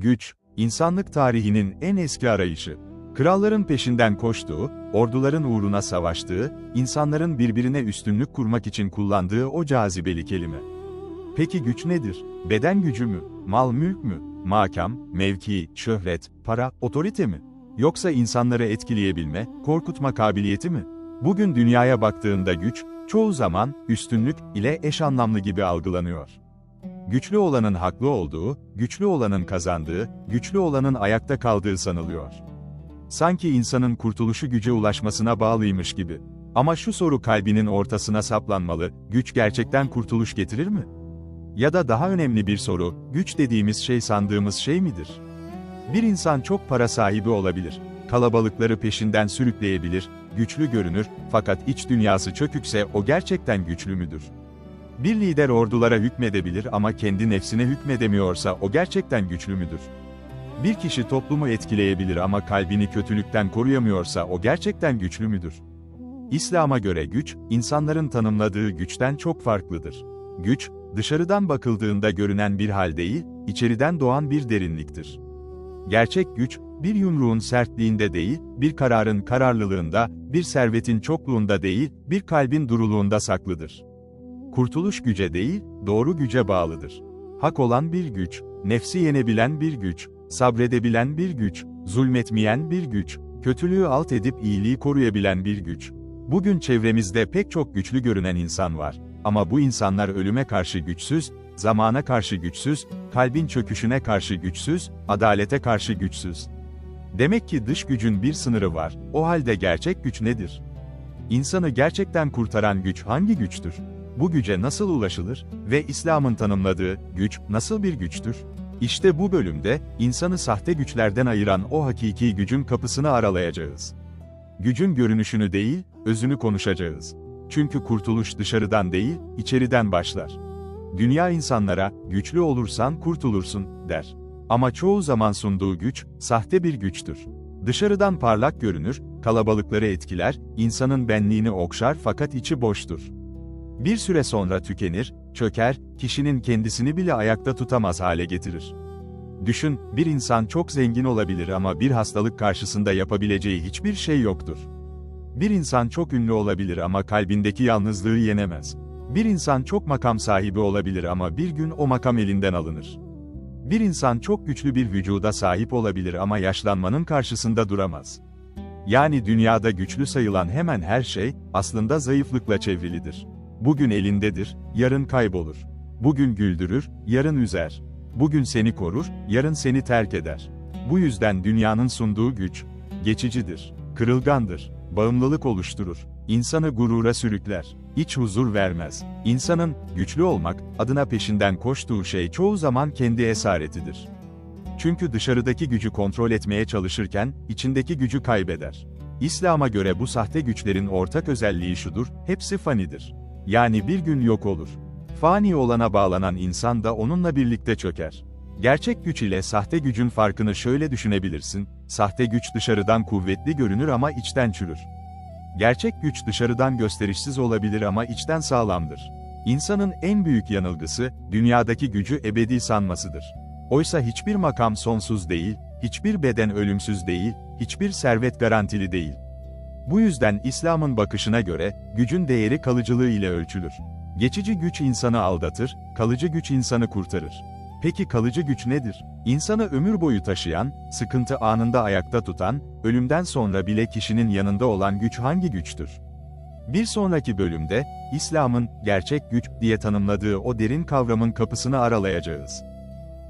Güç, insanlık tarihinin en eski arayışı. Kralların peşinden koştuğu, orduların uğruna savaştığı, insanların birbirine üstünlük kurmak için kullandığı o cazibeli kelime. Peki güç nedir? Beden gücü mü? Mal mülk mü? Makam, mevki, şöhret, para, otorite mi? Yoksa insanları etkileyebilme, korkutma kabiliyeti mi? Bugün dünyaya baktığında güç, çoğu zaman üstünlük ile eş anlamlı gibi algılanıyor. Güçlü olanın haklı olduğu, güçlü olanın kazandığı, güçlü olanın ayakta kaldığı sanılıyor. Sanki insanın kurtuluşu güce ulaşmasına bağlıymış gibi. Ama şu soru kalbinin ortasına saplanmalı, güç gerçekten kurtuluş getirir mi? Ya da daha önemli bir soru, güç dediğimiz şey sandığımız şey midir? Bir insan çok para sahibi olabilir, kalabalıkları peşinden sürükleyebilir, güçlü görünür, fakat iç dünyası çökükse o gerçekten güçlü müdür? Bir lider ordulara hükmedebilir ama kendi nefsine hükmedemiyorsa o gerçekten güçlü müdür? Bir kişi toplumu etkileyebilir ama kalbini kötülükten koruyamıyorsa o gerçekten güçlü müdür? İslam'a göre güç, insanların tanımladığı güçten çok farklıdır. Güç, dışarıdan bakıldığında görünen bir hal değil, içeriden doğan bir derinliktir. Gerçek güç, bir yumruğun sertliğinde değil, bir kararın kararlılığında, bir servetin çokluğunda değil, bir kalbin duruluğunda saklıdır. Kurtuluş güce değil, doğru güce bağlıdır. Hak olan bir güç, nefsi yenebilen bir güç, sabredebilen bir güç, zulmetmeyen bir güç, kötülüğü alt edip iyiliği koruyabilen bir güç. Bugün çevremizde pek çok güçlü görünen insan var. Ama bu insanlar ölüme karşı güçsüz, zamana karşı güçsüz, kalbin çöküşüne karşı güçsüz, adalete karşı güçsüz. Demek ki dış gücün bir sınırı var. O halde gerçek güç nedir? İnsanı gerçekten kurtaran güç hangi güçtür? Bu güce nasıl ulaşılır ve İslam'ın tanımladığı güç nasıl bir güçtür? İşte bu bölümde insanı sahte güçlerden ayıran o hakiki gücün kapısını aralayacağız. Gücün görünüşünü değil, özünü konuşacağız. Çünkü kurtuluş dışarıdan değil, içeriden başlar. Dünya insanlara, güçlü olursan kurtulursun, der. Ama çoğu zaman sunduğu güç, sahte bir güçtür. Dışarıdan parlak görünür, kalabalıkları etkiler, insanın benliğini okşar fakat içi boştur. Bir süre sonra tükenir, çöker, kişinin kendisini bile ayakta tutamaz hale getirir. Düşün, bir insan çok zengin olabilir ama bir hastalık karşısında yapabileceği hiçbir şey yoktur. Bir insan çok ünlü olabilir ama kalbindeki yalnızlığı yenemez. Bir insan çok makam sahibi olabilir ama bir gün o makam elinden alınır. Bir insan çok güçlü bir vücuda sahip olabilir ama yaşlanmanın karşısında duramaz. Yani dünyada güçlü sayılan hemen her şey, aslında zayıflıkla çevrilidir. Bugün elindedir, yarın kaybolur. Bugün güldürür, yarın üzer. Bugün seni korur, yarın seni terk eder. Bu yüzden dünyanın sunduğu güç, geçicidir, kırılgandır, bağımlılık oluşturur, insanı gurura sürükler, iç huzur vermez. İnsanın, güçlü olmak, adına peşinden koştuğu şey çoğu zaman kendi esaretidir. Çünkü dışarıdaki gücü kontrol etmeye çalışırken, içindeki gücü kaybeder. İslam'a göre bu sahte güçlerin ortak özelliği şudur, hepsi fanidir. Yani bir gün yok olur. Fani olana bağlanan insan da onunla birlikte çöker. Gerçek güç ile sahte gücün farkını şöyle düşünebilirsin, sahte güç dışarıdan kuvvetli görünür ama içten çürür. Gerçek güç dışarıdan gösterişsiz olabilir ama içten sağlamdır. İnsanın en büyük yanılgısı, dünyadaki gücü ebedi sanmasıdır. Oysa hiçbir makam sonsuz değil, hiçbir beden ölümsüz değil, hiçbir servet garantili değil. Bu yüzden İslam'ın bakışına göre, gücün değeri kalıcılığı ile ölçülür. Geçici güç insanı aldatır, kalıcı güç insanı kurtarır. Peki kalıcı güç nedir? İnsanı ömür boyu taşıyan, sıkıntı anında ayakta tutan, ölümden sonra bile kişinin yanında olan güç hangi güçtür? Bir sonraki bölümde, İslam'ın gerçek güç diye tanımladığı o derin kavramın kapısını aralayacağız.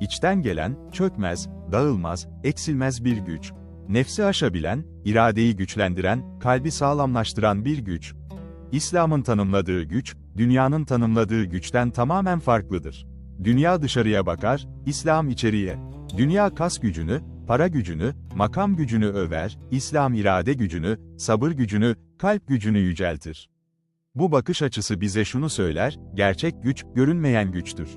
İçten gelen, çökmez, dağılmaz, eksilmez bir güç. Nefsi aşabilen, iradeyi güçlendiren, kalbi sağlamlaştıran bir güç. İslam'ın tanımladığı güç, dünyanın tanımladığı güçten tamamen farklıdır. Dünya dışarıya bakar, İslam içeriye. Dünya kas gücünü, para gücünü, makam gücünü över, İslam irade gücünü, sabır gücünü, kalp gücünü yüceltir. Bu bakış açısı bize şunu söyler, gerçek güç, görünmeyen güçtür.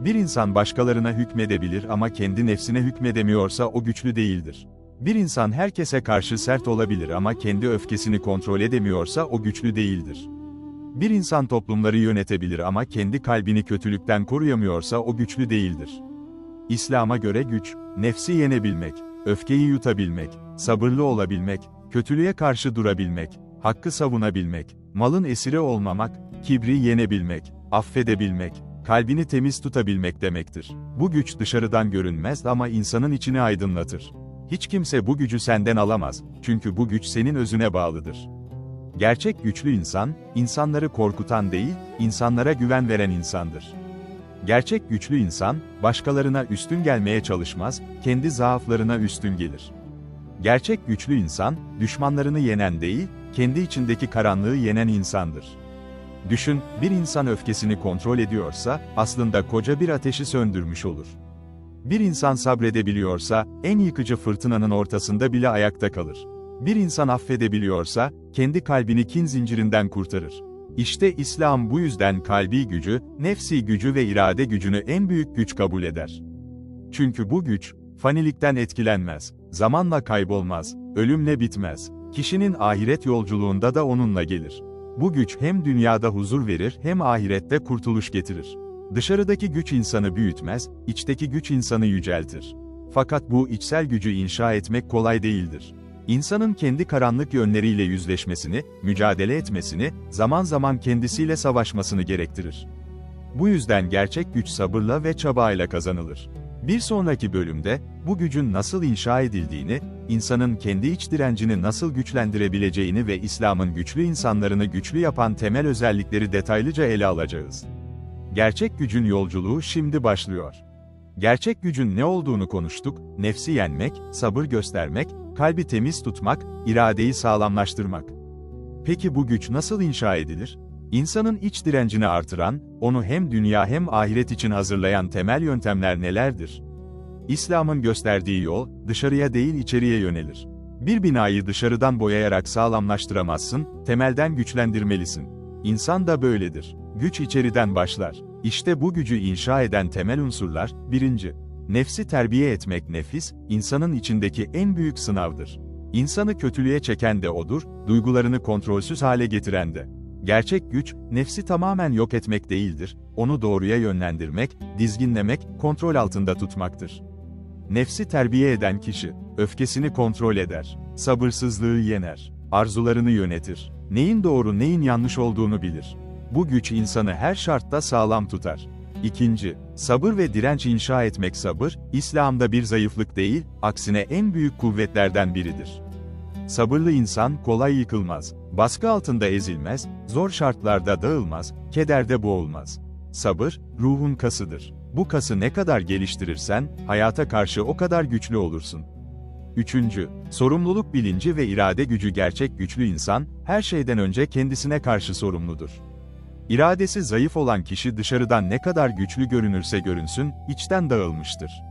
Bir insan başkalarına hükmedebilir ama kendi nefsine hükmedemiyorsa o güçlü değildir. Bir insan herkese karşı sert olabilir ama kendi öfkesini kontrol edemiyorsa o güçlü değildir. Bir insan toplumları yönetebilir ama kendi kalbini kötülükten koruyamıyorsa o güçlü değildir. İslam'a göre güç, nefsi yenebilmek, öfkeyi yutabilmek, sabırlı olabilmek, kötülüğe karşı durabilmek, hakkı savunabilmek, malın esiri olmamak, kibri yenebilmek, affedebilmek, kalbini temiz tutabilmek demektir. Bu güç dışarıdan görünmez ama insanın içini aydınlatır. Hiç kimse bu gücü senden alamaz, çünkü bu güç senin özüne bağlıdır. Gerçek güçlü insan, insanları korkutan değil, insanlara güven veren insandır. Gerçek güçlü insan, başkalarına üstün gelmeye çalışmaz, kendi zaaflarına üstün gelir. Gerçek güçlü insan, düşmanlarını yenen değil, kendi içindeki karanlığı yenen insandır. Düşün, bir insan öfkesini kontrol ediyorsa, aslında koca bir ateşi söndürmüş olur. Bir insan sabredebiliyorsa, en yıkıcı fırtınanın ortasında bile ayakta kalır. Bir insan affedebiliyorsa, kendi kalbini kin zincirinden kurtarır. İşte İslam bu yüzden kalbi gücü, nefsi gücü ve irade gücünü en büyük güç kabul eder. Çünkü bu güç, fanilikten etkilenmez, zamanla kaybolmaz, ölümle bitmez. Kişinin ahiret yolculuğunda da onunla gelir. Bu güç hem dünyada huzur verir hem ahirette kurtuluş getirir. Dışarıdaki güç insanı büyütmez, içteki güç insanı yüceltir. Fakat bu içsel gücü inşa etmek kolay değildir. İnsanın kendi karanlık yönleriyle yüzleşmesini, mücadele etmesini, zaman zaman kendisiyle savaşmasını gerektirir. Bu yüzden gerçek güç sabırla ve çabayla kazanılır. Bir sonraki bölümde, bu gücün nasıl inşa edildiğini, insanın kendi iç direncini nasıl güçlendirebileceğini ve İslam'ın güçlü insanlarını güçlü yapan temel özellikleri detaylıca ele alacağız. Gerçek gücün yolculuğu şimdi başlıyor. Gerçek gücün ne olduğunu konuştuk, nefsi yenmek, sabır göstermek, kalbi temiz tutmak, iradeyi sağlamlaştırmak. Peki bu güç nasıl inşa edilir? İnsanın iç direncini artıran, onu hem dünya hem ahiret için hazırlayan temel yöntemler nelerdir? İslam'ın gösterdiği yol, dışarıya değil içeriye yönelir. Bir binayı dışarıdan boyayarak sağlamlaştıramazsın, temelden güçlendirmelisin. İnsan da böyledir. Güç içeriden başlar. İşte bu gücü inşa eden temel unsurlar, birinci, Nefsi terbiye etmek nefis, insanın içindeki en büyük sınavdır. İnsanı kötülüğe çeken de odur, duygularını kontrolsüz hale getiren de. Gerçek güç, nefsi tamamen yok etmek değildir, onu doğruya yönlendirmek, dizginlemek, kontrol altında tutmaktır. Nefsi terbiye eden kişi, öfkesini kontrol eder, sabırsızlığı yener, arzularını yönetir, neyin doğru neyin yanlış olduğunu bilir. Bu güç insanı her şartta sağlam tutar. İkinci, sabır ve direnç inşa etmek sabır, İslam'da bir zayıflık değil, aksine en büyük kuvvetlerden biridir. Sabırlı insan kolay yıkılmaz, baskı altında ezilmez, zor şartlarda dağılmaz, kederde boğulmaz. Sabır, ruhun kasıdır. Bu kası ne kadar geliştirirsen, hayata karşı o kadar güçlü olursun. Üçüncü, sorumluluk bilinci ve irade gücü gerçek güçlü insan, her şeyden önce kendisine karşı sorumludur. İradesi zayıf olan kişi dışarıdan ne kadar güçlü görünürse görünsün, içten dağılmıştır.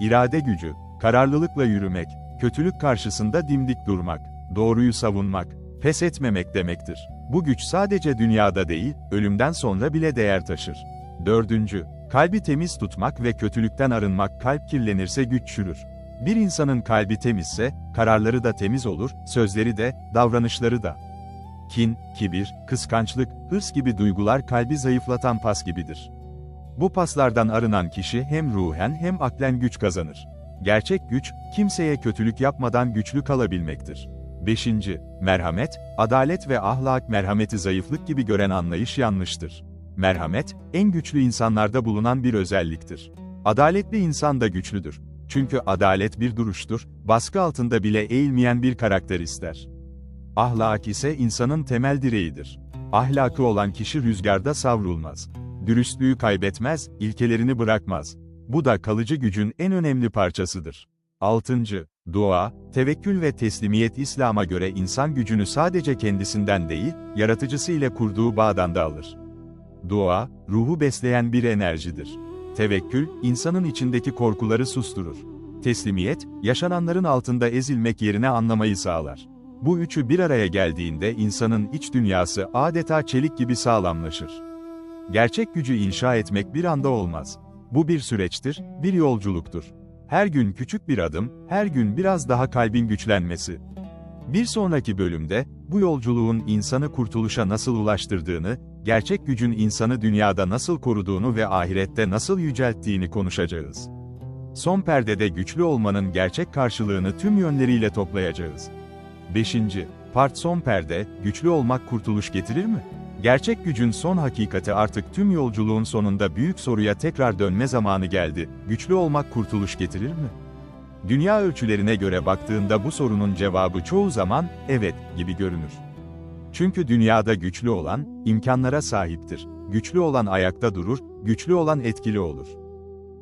İrade gücü, kararlılıkla yürümek, kötülük karşısında dimdik durmak, doğruyu savunmak, pes etmemek demektir. Bu güç sadece dünyada değil, ölümden sonra bile değer taşır. Dördüncü, kalbi temiz tutmak ve kötülükten arınmak kalp kirlenirse güç çürür. Bir insanın kalbi temizse, kararları da temiz olur, sözleri de, davranışları da kin, kibir, kıskançlık, hırs gibi duygular kalbi zayıflatan pas gibidir. Bu paslardan arınan kişi hem ruhen hem aklen güç kazanır. Gerçek güç, kimseye kötülük yapmadan güçlü kalabilmektir. 5. Merhamet, adalet ve ahlak merhameti zayıflık gibi gören anlayış yanlıştır. Merhamet, en güçlü insanlarda bulunan bir özelliktir. Adaletli insan da güçlüdür. Çünkü adalet bir duruştur, baskı altında bile eğilmeyen bir karakter ister. Ahlak ise insanın temel direğidir. Ahlakı olan kişi rüzgarda savrulmaz. Dürüstlüğü kaybetmez, ilkelerini bırakmaz. Bu da kalıcı gücün en önemli parçasıdır. 6. Dua, tevekkül ve teslimiyet İslam'a göre insan gücünü sadece kendisinden değil, yaratıcısı ile kurduğu bağdan da alır. Dua, ruhu besleyen bir enerjidir. Tevekkül, insanın içindeki korkuları susturur. Teslimiyet, yaşananların altında ezilmek yerine anlamayı sağlar. Bu üçü bir araya geldiğinde insanın iç dünyası adeta çelik gibi sağlamlaşır. Gerçek gücü inşa etmek bir anda olmaz. Bu bir süreçtir, bir yolculuktur. Her gün küçük bir adım, her gün biraz daha kalbin güçlenmesi. Bir sonraki bölümde, bu yolculuğun insanı kurtuluşa nasıl ulaştırdığını, gerçek gücün insanı dünyada nasıl koruduğunu ve ahirette nasıl yücelttiğini konuşacağız. Son perdede güçlü olmanın gerçek karşılığını tüm yönleriyle toplayacağız. 5. Part Son perde, güçlü olmak kurtuluş getirir mi? Gerçek gücün son hakikati artık tüm yolculuğun sonunda büyük soruya tekrar dönme zamanı geldi. Güçlü olmak kurtuluş getirir mi? Dünya ölçülerine göre baktığında bu sorunun cevabı çoğu zaman evet gibi görünür. Çünkü dünyada güçlü olan imkanlara sahiptir. Güçlü olan ayakta durur, güçlü olan etkili olur.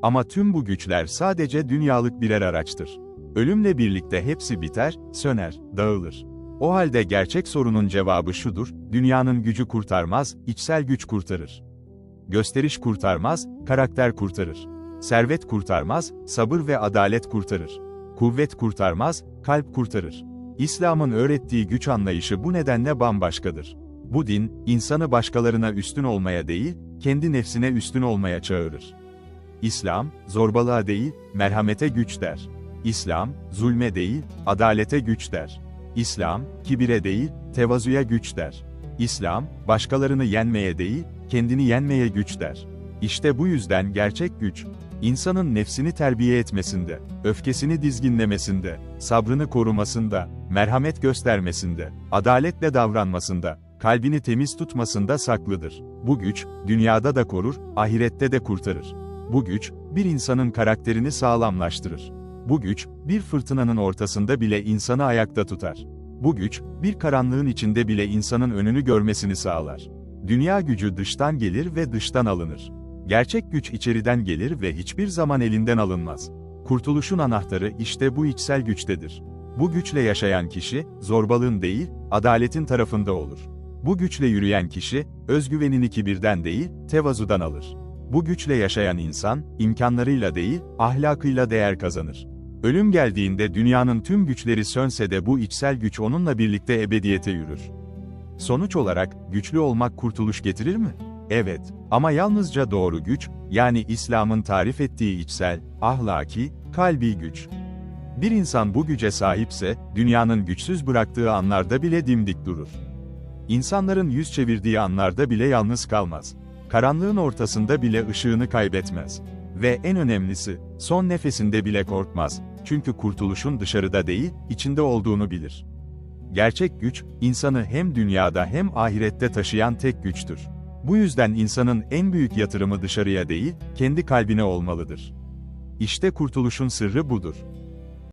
Ama tüm bu güçler sadece dünyalık birer araçtır. Ölümle birlikte hepsi biter, söner, dağılır. O halde gerçek sorunun cevabı şudur, dünyanın gücü kurtarmaz, içsel güç kurtarır. Gösteriş kurtarmaz, karakter kurtarır. Servet kurtarmaz, sabır ve adalet kurtarır. Kuvvet kurtarmaz, kalp kurtarır. İslam'ın öğrettiği güç anlayışı bu nedenle bambaşkadır. Bu din, insanı başkalarına üstün olmaya değil, kendi nefsine üstün olmaya çağırır. İslam, zorbalığa değil, merhamete güç der. İslam, zulme değil, adalete güç der. İslam, kibire değil, tevazuya güç der. İslam, başkalarını yenmeye değil, kendini yenmeye güç der. İşte bu yüzden gerçek güç, insanın nefsini terbiye etmesinde, öfkesini dizginlemesinde, sabrını korumasında, merhamet göstermesinde, adaletle davranmasında, kalbini temiz tutmasında saklıdır. Bu güç, dünyada da korur, ahirette de kurtarır. Bu güç, bir insanın karakterini sağlamlaştırır. Bu güç, bir fırtınanın ortasında bile insanı ayakta tutar. Bu güç, bir karanlığın içinde bile insanın önünü görmesini sağlar. Dünya gücü dıştan gelir ve dıştan alınır. Gerçek güç içeriden gelir ve hiçbir zaman elinden alınmaz. Kurtuluşun anahtarı işte bu içsel güçtedir. Bu güçle yaşayan kişi, zorbalığın değil, adaletin tarafında olur. Bu güçle yürüyen kişi, özgüvenini kibirden değil, tevazudan alır. Bu güçle yaşayan insan, imkanlarıyla değil, ahlakıyla değer kazanır. Ölüm geldiğinde dünyanın tüm güçleri sönse de bu içsel güç onunla birlikte ebediyete yürür. Sonuç olarak, güçlü olmak kurtuluş getirir mi? Evet, ama yalnızca doğru güç, yani İslam'ın tarif ettiği içsel, ahlaki, kalbi güç. Bir insan bu güce sahipse, dünyanın güçsüz bıraktığı anlarda bile dimdik durur. İnsanların yüz çevirdiği anlarda bile yalnız kalmaz. Karanlığın ortasında bile ışığını kaybetmez. Ve en önemlisi, son nefesinde bile korkmaz. Çünkü kurtuluşun dışarıda değil, içinde olduğunu bilir. Gerçek güç, insanı hem dünyada hem ahirette taşıyan tek güçtür. Bu yüzden insanın en büyük yatırımı dışarıya değil, kendi kalbine olmalıdır. İşte kurtuluşun sırrı budur.